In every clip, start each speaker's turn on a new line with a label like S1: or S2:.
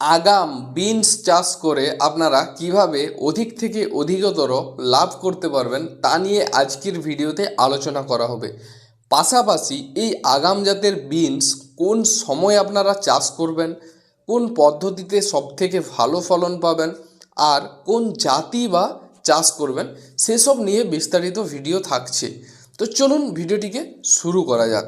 S1: আগাম বিনস চাষ করে আপনারা কীভাবে অধিক থেকে অধিকতর লাভ করতে পারবেন তা নিয়ে আজকের ভিডিওতে আলোচনা করা হবে। পাশাপাশি এই আগাম জাতের বিনস কোন সময় আপনারা চাষ করবেন, কোন পদ্ধতিতে সবথেকে ভালো ফলন পাবেন, আর কোন জাতি বা চাষ করবেন, সেসব নিয়ে বিস্তারিত ভিডিও থাকছে। তো চলুন ভিডিওটিকে শুরু করা যাক।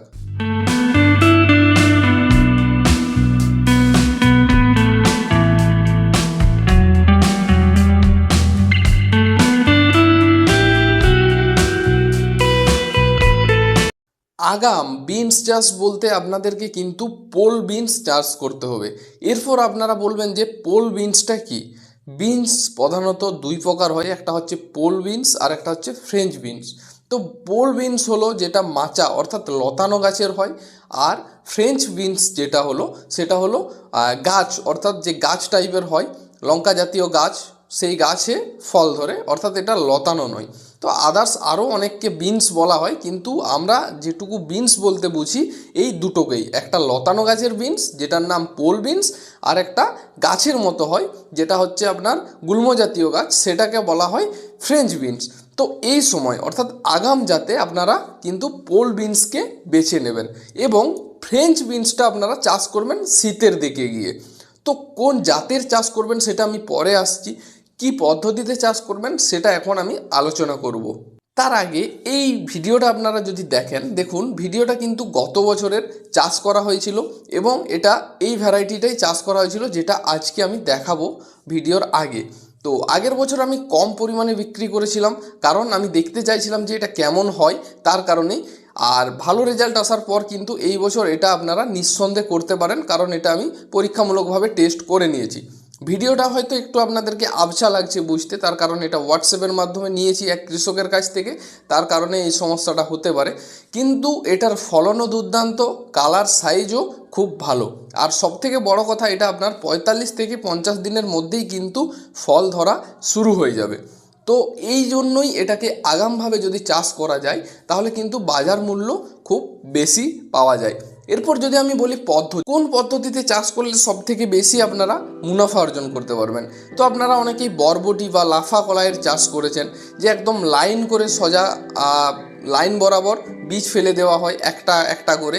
S1: আগাম বিনস চাষ বলতে আপনাদেরকে কিন্তু পোল বিনস চাষ করতে হবে। এরপর আপনারা বলবেন যে পোল বিনসটা কি? বিনস প্রধানত দুই প্রকার হয়, একটা হচ্ছে পোল বিনস আর একটা হচ্ছে ফ্রেঞ্চ বিনস তো পোল বিনস হলো যেটা মাচা, অর্থাৎ লতানো গাছের হয়, আর ফ্রেঞ্চ বিনস যেটা হলো, সেটা হলো গাছ, অর্থাৎ যে গাছ টাইপের হয়, লঙ্কা জাতীয় গাছ, সেই গাছে ফল ধরে, অর্থাৎ এটা লতানো নয়। তো আদার্স আরও অনেককে বিনস বলা হয়, কিন্তু আমরা যেটুকু বিনস বলতে বুঝি, এই দুটোকেই। একটা লতানো গাছের বিনস যেটার নাম পোল বিনস আর একটা গাছের মতো হয়, যেটা হচ্ছে আপনার গুল্ম জাতীয় গাছ, সেটাকে বলা হয় ফ্রেঞ্চ বিনস তো এই সময়, অর্থাৎ আগাম জাতে আপনারা কিন্তু পোল বিনসকে বেছে নেবেন, এবং ফ্রেঞ্চ বিনসটা আপনারা চাষ করবেন শীতের দিকে গিয়ে। তো কোন জাতের চাষ করবেন, সেটা আমি পরে আসছি। কি পদ্ধতিতে চাষ করবেন সেটা এখন আমি আলোচনা করব। তার আগে এই ভিডিওটা আপনারা যদি দেখেন, দেখুন ভিডিওটা কিন্তু গত বছরের চাষ করা হয়েছিল এবং এটা এই ভ্যারাইটিটাই চাষ করা হয়েছিল যেটা আজকে আমি দেখাবো ভিডিওর আগে। তো আগের বছর আমি কম পরিমাণে বিক্রি করেছিলাম কারণ আমি দেখতে চাইছিলাম যে এটা কেমন হয় তার কারণে। আর ভালো রেজাল্ট আসার পর কিন্তু এই বছর এটা আপনারা নিঃসন্দেহে করতে পারেন কারণ এটা আমি পরীক্ষামূলকভাবে টেস্ট করে নিয়েছি। ভিডিওটা হয়তো একটু আপনাদেরকে আবছা লাগছে বুঝতে, তার কারণ এটা হোয়াটসঅ্যাপের মাধ্যমে নিয়েছি এক কৃষকের কাছ থেকে, তার কারণে এই সমস্যাটা হতে পারে। কিন্তু এটার ফলনও দুর্দান্ত, কালার সাইজও খুব ভালো। আর সবথেকে বড় কথা, এটা আপনার পঁয়তাল্লিশ থেকে পঞ্চাশ দিনের মধ্যেই কিন্তু ফল ধরা শুরু হয়ে যাবে। তো এই জন্যই এটাকে আগামভাবে যদি চাষ করা যায়, তাহলে কিন্তু বাজার মূল্য খুব বেশি পাওয়া যায়। এরপর যদি আমি বলি পদ্ধতি, কোন পদ্ধতিতে চাষ করলে সব থেকে বেশি আপনারা মুনাফা অর্জন করতে পারবেন? তো আপনারা অনেকেই বরবটি বা লাফা কলাইয়ের চাষ করেছেন, যে একদম লাইন করে সোজা লাইন বরাবর বীজ ফেলে দেওয়া হয় একটা একটা করে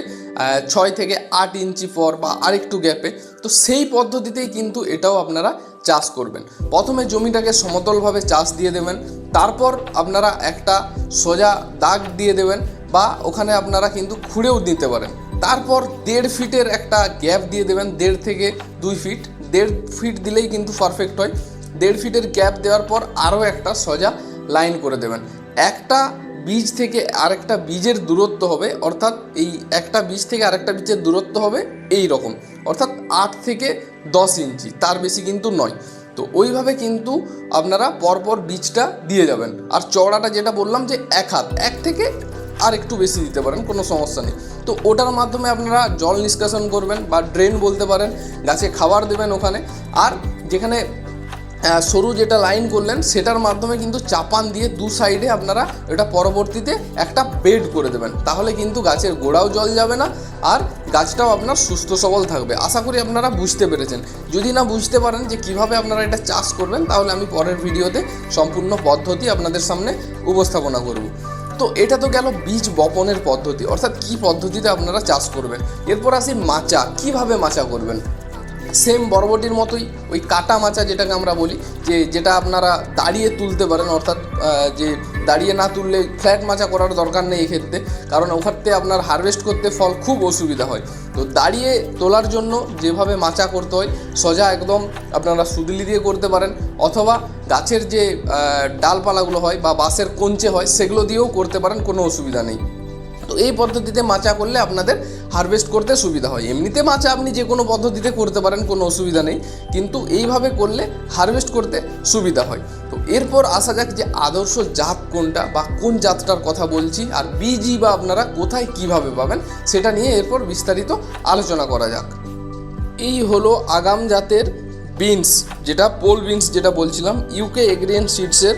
S1: ছয় থেকে আট ইঞ্চি পর বা আরেকটু গ্যাপে। তো সেই পদ্ধতিতেই কিন্তু এটাও আপনারা চাষ করবেন। প্রথমে জমিটাকে সমতলভাবে চাষ দিয়ে দেবেন, তারপর আপনারা একটা সোজা দাগ দিয়ে দেবেন বা ওখানে আপনারা কিন্তু খুঁড়েও দিতে পারেন। তারপর দেড় ফিটের একটা গ্যাপ দিয়ে দেবেন, দেড় থেকে দুই ফিট। দেড় ফিট দিলেই কিন্তু পারফেক্ট হয়। দেড় ফিটের গ্যাপ দেওয়ার পর আরও একটা সোজা লাইন করে দেবেন। একটা বীজ থেকে আরেকটা বীজের দূরত্ব হবে, অর্থাৎ এই একটা বীজ থেকে আরেকটা বীজের দূরত্ব হবে এই রকম, অর্থাৎ আট থেকে দশ ইঞ্চি, তার বেশি কিন্তু নয়। তো ওইভাবে কিন্তু আপনারা পরপর বীজটা দিয়ে যাবেন। আর চওড়াটা যেটা বললাম যে এক হাত, এক থেকে আর একটু বেশি দিতে পারেন, কোনো সমস্যা নেই। তো ওটার মাধ্যমে আপনারা জল নিষ্কাশন করবেন বা ড্রেন বলতে পারেন, গাছে খাবার দেবেন ওখানে। আর যেখানে সরু যেটা লাইন করলেন, সেটার মাধ্যমে কিন্তু চাপান দিয়ে দু সাইডে আপনারা এটা পরবর্তীতে একটা বেড করে দেবেন। তাহলে কিন্তু গাছের গোড়াও জল যাবে না, আর গাছটাও আপনার সুস্থ সবল থাকবে। আশা করি আপনারা বুঝতে পেরেছেন। যদি না বুঝতে পারেন যে কীভাবে আপনারা এটা চাষ করবেন, তাহলে আমি পরের ভিডিওতে সম্পূর্ণ পদ্ধতি আপনাদের সামনে উপস্থাপনা করব। তো এটা তো গেল বীজ বপনের পদ্ধতি। অর্থাৎ কি পদ্ধতিতে আপনারা চাষ করবেন? এরপর আসি মাচা। কীভাবে মাচা করবেন? সেম বরবটির মতোই ওই কাটা মাচা যেটাকে আমরা বলি, যে যেটা আপনারা দাঁড়িয়ে তুলতে পারেন, অর্থাৎ যে দাঁড়িয়ে না তুললে ফ্ল্যাট মাচা করার দরকার নেই এক্ষেত্রে, কারণ ওখানে আপনার হারভেস্ট করতে ফল খুব অসুবিধা হয়। তো দাঁড়িয়ে তোলার জন্য যেভাবে মাচা করতে হয়, সোজা একদম আপনারা সুদলি দিয়ে করতে পারেন, অথবা গাছের যে ডালপালাগুলো হয় বা বাঁশের কঞ্চে হয়, সেগুলো দিয়েও করতে পারেন, কোনো অসুবিধা নেই। তো এই পদ্ধতিতে মাচা করলে আপনাদের হারভেস্ট করতে সুবিধা হয়। এমনিতে মাছ আপনি যে কোনো পদ্ধতিতে করতে পারেন, কোনো অসুবিধা নেই। কিন্তু এইভাবে করলে হারভেস্ট করতে সুবিধা হয়। তো এরপর আসা যাক যে আদর্শ জাত কোনটা বা কোন জাতটার কথা বলছি আর বিজি বা আপনারা কোথায় কীভাবে পাবেন সেটা নিয়ে এরপর বিস্তারিত আলোচনা করা যাক। এই হলো আগাম জাতের বিনস, যেটা পোল বিনস যেটা বলছিলাম ইউকে এগ্রিয়ান সিডসের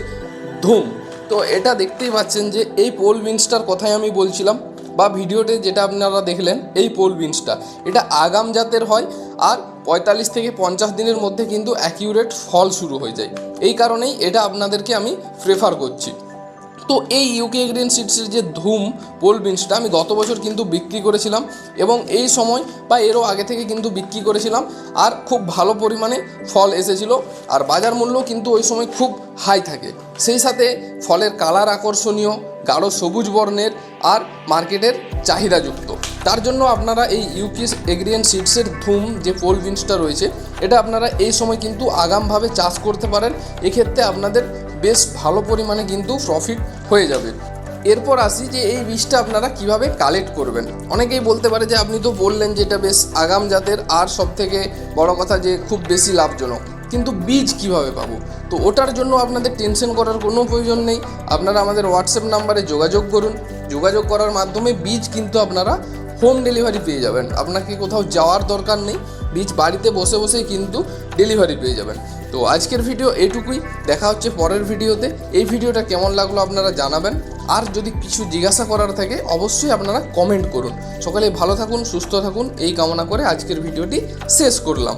S1: ধুম। তো এটা দেখতেই পাচ্ছেন যে এই পোল বিনসটার কথাই আমি বলছিলাম বা ভিডিওতে যেটা আপনারা দেখলেন, এই পোল বিনসটা। এটা আগাম জাতের হয় আর পঁয়তাল্লিশ থেকে পঞ্চাশ দিনের মধ্যে কিন্তু অ্যাকিউরেট ফল শুরু হয়ে যায়। এই কারণেই এটা আপনাদেরকে আমি প্রেফার করছি। তো এই ইউকে গ্রিন সিডসের যে ধুম পোল বিনসটা আমি গত বছর কিন্তু বিক্রি করেছিলাম এবং এই সময় বা এরও আগে থেকে কিন্তু বিক্রি করেছিলাম আর খুব ভালো পরিমাণে ফল এসেছিল আর বাজার মূল্য কিন্তু ওই সময় খুব হাই থাকে। সেই সাথে ফলের কালার আকর্ষণীয়, গাঢ় সবুজ বর্ণের আর মার্কেটের চাহিদাযুক্ত। তার জন্য আপনারা এই ইউকিস এগ্রিয়ান সিডসের ধুম, যে পোল বিনসটা রয়েছে, এটা আপনারা এই সময় কিন্তু আগামভাবে চাষ করতে পারেন। এক্ষেত্রে আপনাদের বেশ ভালো পরিমাণে কিন্তু প্রফিট হয়ে যাবে। এরপর আসি যে এই বীজটা আপনারা কীভাবে কালেক্ট করবেন। অনেকেই বলতে পারে যে আপনি তো বললেন যে এটা বেশ আগাম জাতের, আর সব থেকে বড় কথা যে খুব বেশি লাভজনক। কিন্তু বীজ কীভাবে পাবো? তো ওটার জন্য আপনাদের টেনশন করার কোনো প্রয়োজন নেই। আপনারা আমাদের হোয়াটসঅ্যাপ নাম্বারে যোগাযোগ করুন। যোগাযোগ করার মাধ্যমে বীজ কিন্তু আপনারা হোম ডেলিভারি পেয়ে যাবেন। আপনাকে কোথাও যাওয়ার দরকার নেই বীজ বাড়িতে বসে বসেই কিন্তু ডেলিভারি পেয়ে যাবেন। তো আজকের ভিডিও এটুকুই, দেখা হচ্ছে পরের ভিডিওতে এই ভিডিওটা কেমন লাগল আপনারা জানাবেন। আর যদি কিছু জিজ্ঞাসা করার থাকে, অবশ্যই আপনারা কমেন্ট করুন। সকালে ভালো থাকুন, সুস্থ থাকুন, এই কামনা করে আজকের ভিডিওটি শেষ করলাম।